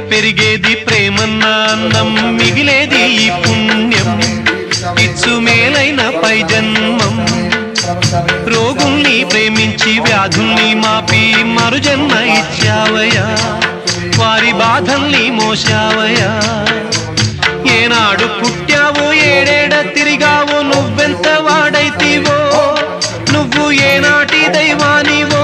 పెరిగేది ప్రేమన్న అన్నం మిగిలేది ఈ పుణ్యం. ఇచ్చు మేలైన పై జన్మం రోగుల్ని ప్రేమించి వ్యాధుల్ని మాపి మరుజన్మ ఇచ్చావయా వారి బాధల్ని మోసావయా ఏనాడు పుట్టావో ఏడేడ తిరిగావో నువ్వెంత వాడైతివో. నువ్వు ఏనాటి దైవానివో.